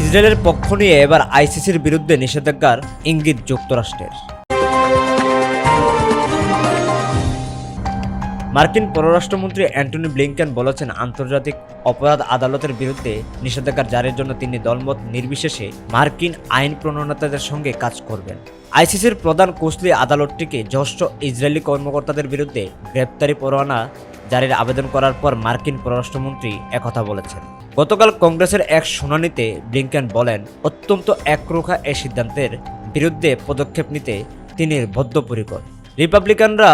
ইসরায়েলের পক্ষ নিয়ে এবার আইসিসির বিরুদ্ধে নিষেধাজ্ঞার ইঙ্গিত যুক্তরাষ্ট্রের। মার্কিন পররাষ্ট্রমন্ত্রী অ্যান্টনি ব্লিংকেন বলেছেন, আন্তর্জাতিক অপরাধ আদালতের বিরুদ্ধে নিষেধাজ্ঞা জারির জন্য তিনি দলমত নির্বিশেষে মার্কিন আইন প্রণেতাদের সঙ্গে কাজ করবেন। আইসিসির প্রধান কোসলি আদালতটিকে জ্যেষ্ঠ ইসরায়েলি কর্মকর্তাদের বিরুদ্ধে গ্রেপ্তারি পরোয়ানা জারির আবেদন করার পর মার্কিন পররাষ্ট্রমন্ত্রী একথা বলেছেন। গতকাল কংগ্রেসের এক শুনানিতে ব্লিংকেন বলেন, অত্যন্ত একরোখা এই সিদ্ধান্তের বিরুদ্ধে পদক্ষেপ নিতে তিনি বদ্ধপরিকর। রিপাবলিকানরা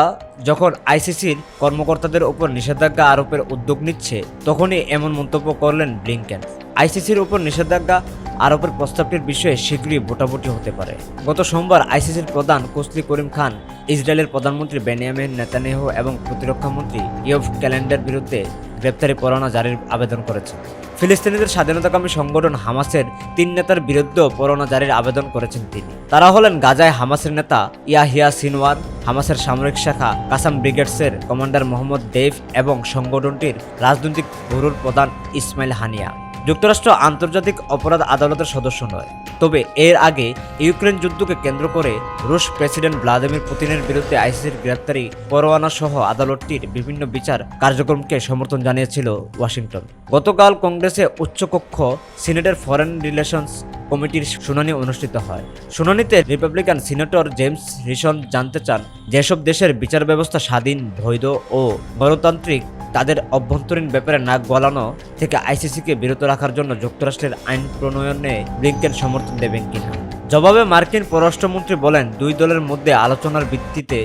যখন আইসিসির কর্মকর্তাদের উপর নিষেধাজ্ঞা আরোপের উদ্যোগ নিচ্ছে, তখনই এমন মন্তব্য করলেন ব্লিংকেন। আইসিসির উপর নিষেধাজ্ঞা আরোপের প্রস্তাবটির বিষয়ে শীঘ্রই ভোটাভুটি হতে পারে। গত সোমবার আইসিসির প্রধান কোসলি করিম খান, ইসরায়েলের প্রধানমন্ত্রী বেনিয়ামিন নেতানেহ এবং প্রতিরক্ষামন্ত্রী ইয়ভ ক্যালেন্ডার বিরুদ্ধে গ্রেপ্তারি পরোয়ানা জারির আবেদন করেছেন। ফিলিস্তিনিদের স্বাধীনতাকামী সংগঠন হামাসের তিন নেতার বিরুদ্ধেও পরোয়ানা জারির আবেদন করেছেন তিনি। তারা হলেন গাজায় হামাসের নেতা ইয়াহিয়া সিনওয়ার, হামাসের সামরিক শাখা কাসাম ব্রিগেডসের কমান্ডার মোহাম্মদ দেভ এবং সংগঠনটির রাজনৈতিক ব্যুরোর প্রধান ইসমাইল হানিয়া। যুক্তরাষ্ট্র আন্তর্জাতিক অপরাধ আদালতের সদস্য নয়। তবে এর আগে ইউক্রেন যুদ্ধকে কেন্দ্র করে রুশ প্রেসিডেন্ট ভ্লাদিমির পুতিনের বিরুদ্ধে আইসিসির গ্রেপ্তারি, পরোয়ানা সহ আদালতটির বিভিন্ন বিচার কার্যক্রমকে সমর্থন জানিয়েছিল ওয়াশিংটন। গতকাল কংগ্রেসে উচ্চকক্ষ সিনেটের ফরেন রিলেশনস কমিটির শুনানি অনুষ্ঠিত হয়। শুনানিতে রিপাবলিকান সিনেটর জেমস রিসন জানতে চান, যেসব দেশের বিচার ব্যবস্থা স্বাধীন, বৈধ ও গণতান্ত্রিক তাদের অভ্যন্তরীণ ব্যাপারে নাক গলানো থেকে আইসিসিকে বিরত রাখার জন্য যুক্তরাষ্ট্রের আইন প্রণয়নে ব্লিংকেন সমর্থন দেবেন কিনা? জবাবে মার্কিন পররাষ্ট্রমন্ত্রী বলেন, দুই দলের মধ্যে আলোচনার ভিত্তিতে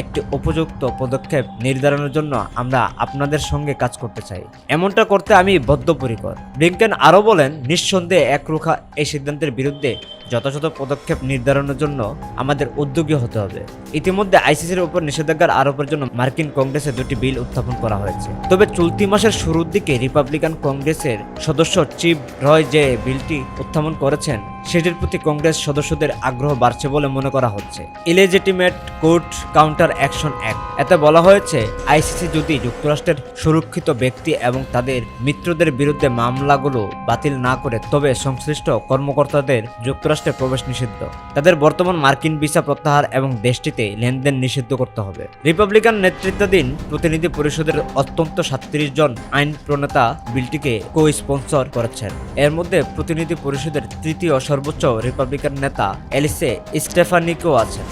একটি উপযুক্ত পদক্ষেপ নির্ধারণের জন্য আমরা আপনাদের সঙ্গে কাজ করতে চাই। এমনটা করতে আমি বদ্ধপরিকর। ব্লিংকেন আরও বলেন, নিঃসন্দেহে একরোখা এই সিদ্ধান্তের বিরুদ্ধে যথাযথ পদক্ষেপ নির্ধারণের জন্য আমাদের উদ্যোগী হতে হবে। ইতিমধ্যে আইসিসির উপর নিষেধাজ্ঞার আরোপের জন্য মার্কিন কংগ্রেসে দুটি বিল উত্থাপন করা হয়েছে। তবে চলতি মাসের শুরুর দিকে রিপাবলিকান কংগ্রেসের সদস্য চিফ রয় যে বিলটি উত্থাপন করেছেন সেটির প্রতি কংগ্রেস সদস্যদের আগ্রহ বাড়ছে বলে মনে করা হচ্ছে। Illegitimate court counter action act এতে বলা হয়েছে, আইসিসি যদি যুক্তরাষ্ট্রের সুরক্ষিত ব্যক্তি এবং তাদের মিত্রদের বিরুদ্ধে মামলাগুলো বাতিল না করে, তবে সংশ্লিষ্ট কর্মকর্তাদের যুক্তরাষ্ট্রে প্রবেশ নিষিদ্ধ। তাদের বর্তমান মার্কিন ভিসা প্রত্যাহার এবং দেশটিতে লেনদেন নিষিদ্ধ করতে হবে। রিপাবলিকান নেতৃত্বাধীন প্রতিনিধি পরিষদের অত্যন্ত সাতত্রিশ জন আইন প্রণেতা বিলটিকে কো স্পন্সর করেছেন। এর মধ্যে প্রতিনিধি পরিষদের তৃতীয় সর্বোচ্চ রিপাবলিকান নেতা এলিসে স্টেফানিকও আছেন।